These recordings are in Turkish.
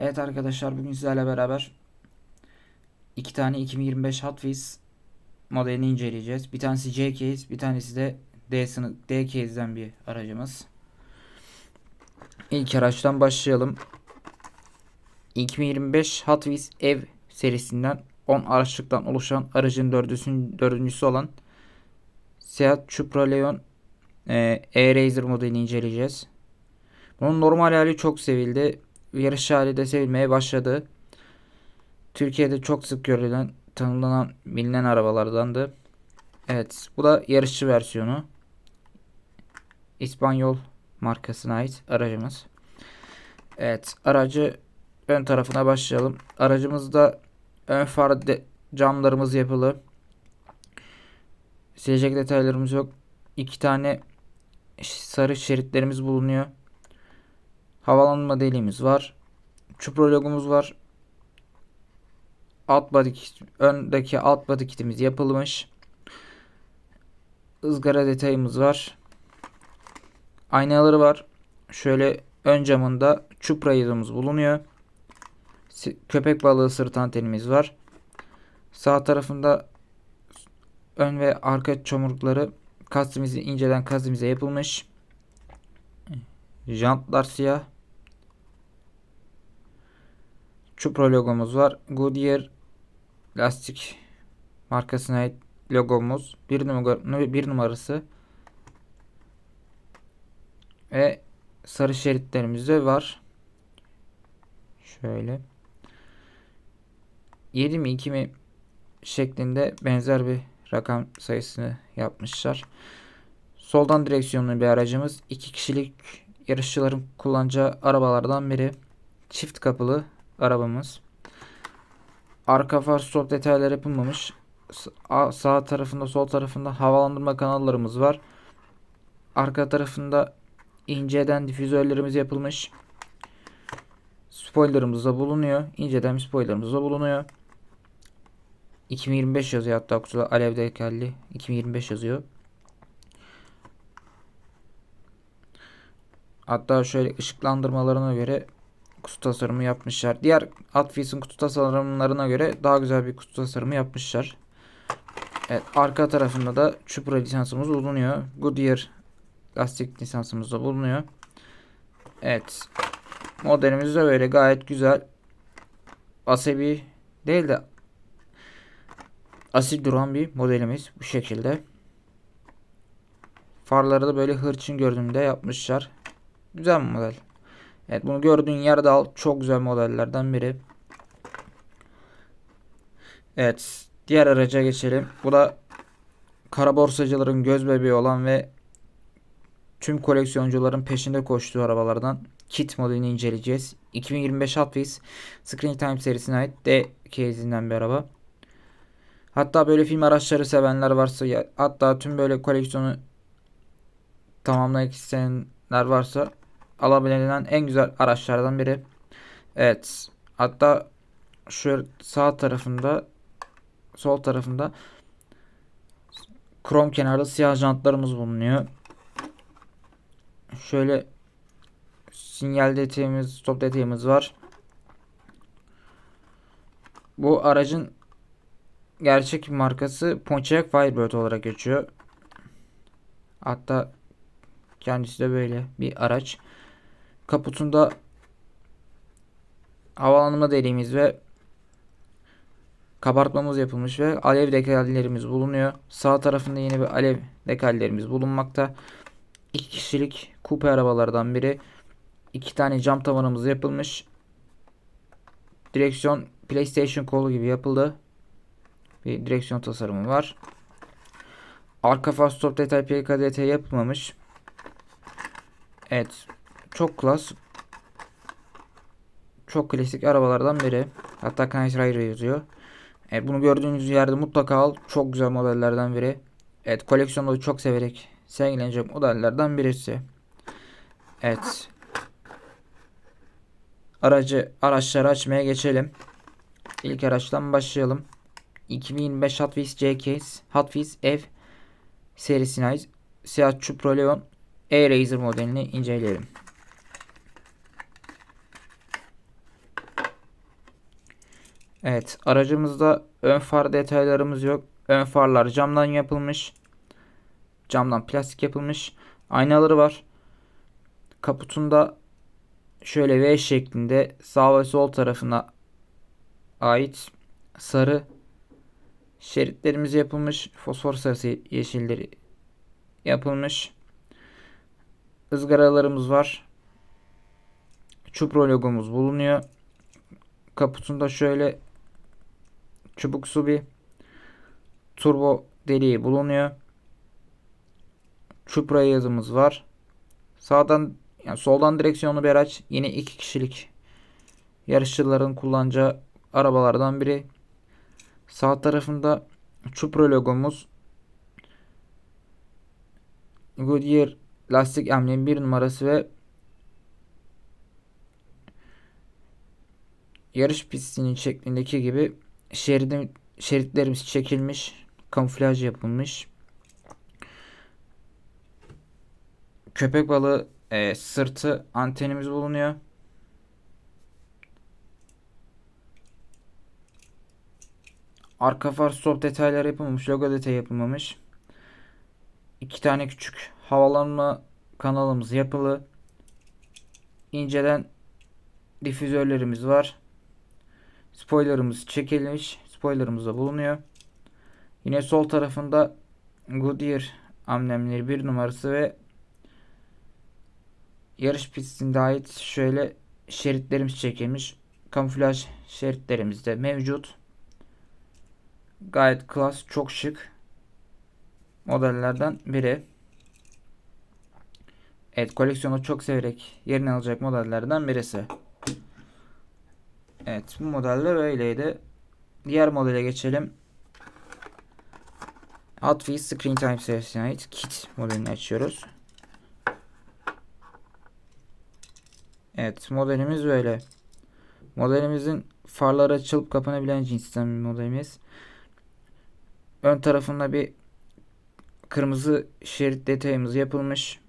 Evet arkadaşlar bugün sizlerle beraber iki tane 2025 Hot modelini inceleyeceğiz. Bir tanesi J Case, bir tanesi de D sınıf D Case'den bir aracımız. İlk araçtan başlayalım. 2025 Hot Wheels ev serisinden 10 araçlıktan oluşan aracın dördüncüsü, olan Seat Supra Leon e, E-Racer modelini inceleyeceğiz. Bunun normal hali çok sevildi. Yarış hali de sevilmeye başladı. Türkiye'de çok sık görülen, tanımlanan, bilinen arabalardandı. Evet, bu da yarışçı versiyonu. İspanyol markasına ait aracımız. Evet, aracı ön tarafına başlayalım. Aracımızda ön far camlarımız yapılı. Silecek detaylarımız yok. İki tane sarı şeritlerimiz bulunuyor. Havalanma deliğimiz var. Çupra logomuz var. Alt body kit, öndeki alt body kitimiz yapılmış. ızgara detayımız var. Aynaları var. Şöyle ön camında çupra yazımız bulunuyor. Köpek balığı sırt antenimiz var. Sağ tarafında ön ve arka çomurlukları kastimizi inceden kastimize yapılmış. Jantlar siyah. Supra logomuz var. Goodyear lastik markasına ait logomuz. Bir, numara, bir numarası. Ve sarı şeritlerimiz de var. Şöyle. 7 mi 2 mi şeklinde benzer bir rakam sayısını yapmışlar. Soldan direksiyonlu bir aracımız. 2 kişilik yarışçıların kullanacağı arabalardan biri. Çift kapılı arabamız. Arka far stop detayları yapılmamış. S- a- Sağ tarafında sol tarafında havalandırma kanallarımız var. Arka tarafında inceden difüzörlerimiz yapılmış. Spoilerımız da bulunuyor. İnceden bir spoilerımız da bulunuyor. 2025 yazıyor hatta kutuda alev dekalli 2025 yazıyor. Hatta şöyle ışıklandırmalarına göre kutu tasarımı yapmışlar. Diğer Hot kutu tasarımlarına göre daha güzel bir kutu tasarımı yapmışlar. Evet, arka tarafında da Supra lisansımız bulunuyor. Goodyear lastik lisansımız da bulunuyor. Evet. Modelimiz de böyle gayet güzel. Asabi değil de asil duran bir modelimiz bu şekilde. Farları da böyle hırçın görünümde yapmışlar. Güzel bir model. Evet bunu gördüğün yerde al. Çok güzel modellerden biri. Evet. Diğer araca geçelim. Bu da kara borsacıların göz bebeği olan ve tüm koleksiyoncuların peşinde koştuğu arabalardan Kit modelini inceleyeceğiz. 2025 Hot Wheels Screen Time serisine ait D case'inden bir araba. Hatta böyle film araçları sevenler varsa ya, hatta tüm böyle koleksiyonu tamamlamak isteyenler varsa alabilen en güzel araçlardan biri. Evet. Hatta şu sağ tarafında sol tarafında krom kenarda siyah jantlarımız bulunuyor. Şöyle sinyal detayımız, stop detayımız var. Bu aracın gerçek markası Pontiac Firebird olarak geçiyor. Hatta kendisi de böyle bir araç. Kaputunda havalanma deliğimiz ve kabartmamız yapılmış ve alev dekallerimiz bulunuyor. Sağ tarafında yine bir alev dekallerimiz bulunmakta. İki kişilik kupe arabalardan biri. İki tane cam tavanımız yapılmış. Direksiyon PlayStation kolu gibi yapıldı. Bir direksiyon tasarımı var. Arka far stop detay PK detayı yapılmamış. Evet. Çok klas. Çok klasik arabalardan biri. Hatta Knight yazıyor. Evet, bunu gördüğünüz yerde mutlaka al. Çok güzel modellerden biri. Evet koleksiyonda çok severek sergilenecek modellerden birisi. Evet. Aracı araçları açmaya geçelim. İlk araçtan başlayalım. 2025 Hot Wheels J Case Hot Wheels ev serisine ait Seat Supra Leon E-Racer modelini inceleyelim. Evet, aracımızda ön far detaylarımız yok. Ön farlar camdan yapılmış. Camdan plastik yapılmış. Aynaları var. Kaputunda şöyle V şeklinde sağ ve sol tarafına ait sarı şeritlerimiz yapılmış. Fosfor sarısı yeşilleri yapılmış. ızgaralarımız var. Çupro logomuz bulunuyor. Kaputunda şöyle çubuksu bir turbo deliği bulunuyor. Çupra yazımız var. Sağdan yani soldan direksiyonlu bir araç. Yine iki kişilik yarışçıların kullanacağı arabalardan biri. Sağ tarafında Çupra logomuz. Goodyear lastik emblemi bir numarası ve yarış pistinin şeklindeki gibi şeridim, şeritlerimiz çekilmiş. Kamuflaj yapılmış. Köpek balığı e, sırtı antenimiz bulunuyor. Arka far stop detayları yapılmamış. Logo detayı yapılmamış. İki tane küçük havalanma kanalımız yapılı. İnceden difüzörlerimiz var. Spoilerımız çekilmiş. Spoilerımız da bulunuyor. Yine sol tarafında Goodyear amblemleri bir numarası ve yarış pistinde ait şöyle şeritlerimiz çekilmiş. Kamuflaj şeritlerimiz de mevcut. Gayet klas, çok şık modellerden biri. Evet, koleksiyonu çok severek yerini alacak modellerden birisi. Evet, bu modelde böyleydi. Diğer modele geçelim. Wheels Screen Time serisine ait kit modelini açıyoruz. Evet modelimiz böyle. Modelimizin farları açılıp kapanabilen cinsten bir modelimiz. Ön tarafında bir kırmızı şerit detayımız yapılmış.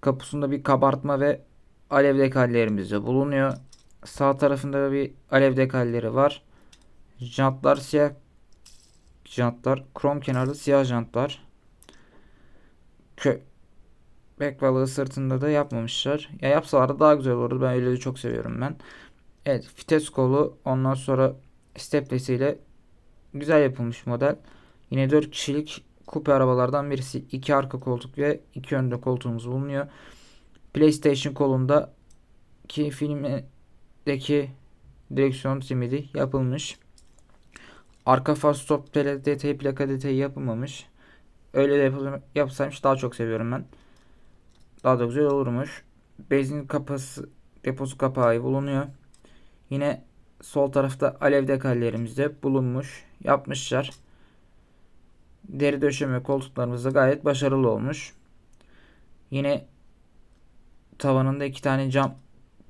Kapısında bir kabartma ve alev dekallerimiz de bulunuyor. Sağ tarafında bir alev dekalleri var. Jantlar siyah jantlar. Krom kenarlı siyah jantlar. Köpek balığı sırtında da yapmamışlar. Ya yapsalar daha güzel olurdu. Ben öyle çok seviyorum ben. Evet vites kolu ondan sonra steplesiyle güzel yapılmış model. Yine 4 kişilik kupe arabalardan birisi. 2 arka koltuk ve 2 önde koltuğumuz bulunuyor. PlayStation kolunda ki filmdeki direksiyon simidi yapılmış. Arka far stop detayı plaka detayı yapılmamış. Öyle de yapsaymış daha çok seviyorum ben. Daha da güzel olurmuş. Benzin kapası deposu kapağı bulunuyor. Yine sol tarafta alev dekallerimiz de bulunmuş. Yapmışlar. Deri döşeme koltuklarımız da gayet başarılı olmuş. Yine tavanında iki tane cam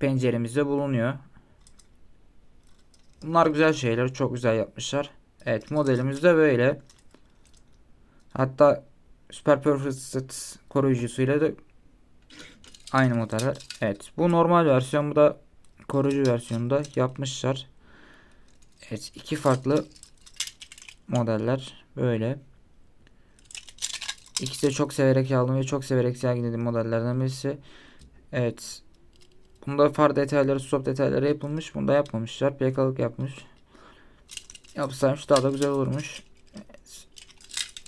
penceremiz de bulunuyor. Bunlar güzel şeyler. Çok güzel yapmışlar. Evet modelimiz de böyle. Hatta Super Perfect koruyucusuyla da aynı modeller. Evet bu normal versiyon bu da koruyucu versiyonunda yapmışlar. Evet iki farklı modeller böyle. İkisi de çok severek aldım ve çok severek sergilediğim modellerden birisi. Evet. Bunda far detayları, stop detayları yapılmış. Bunda yapmamışlar. Plakalık yapmış. Yapsaymış daha da güzel olurmuş.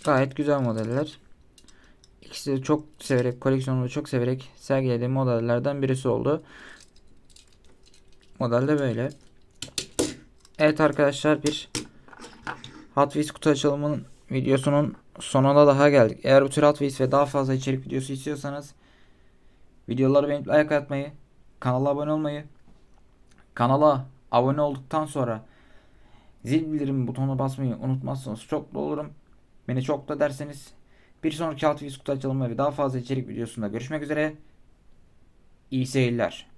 Gayet güzel modeller. İkisi de çok severek, koleksiyonumu çok severek sergilediğim modellerden birisi oldu. Model de böyle. Evet arkadaşlar bir Hot Wheels kutu açılımının videosunun sonuna daha geldik. Eğer bu tür Hot Wheels ve daha fazla içerik videosu istiyorsanız videoları beğenip like atmayı, kanala abone olmayı, kanala abone olduktan sonra zil bildirim butonuna basmayı unutmazsanız çok mutlu olurum. Beni çok da derseniz bir sonraki Wheels kutu açılımı ve daha fazla içerik videosunda görüşmek üzere. İyi seyirler.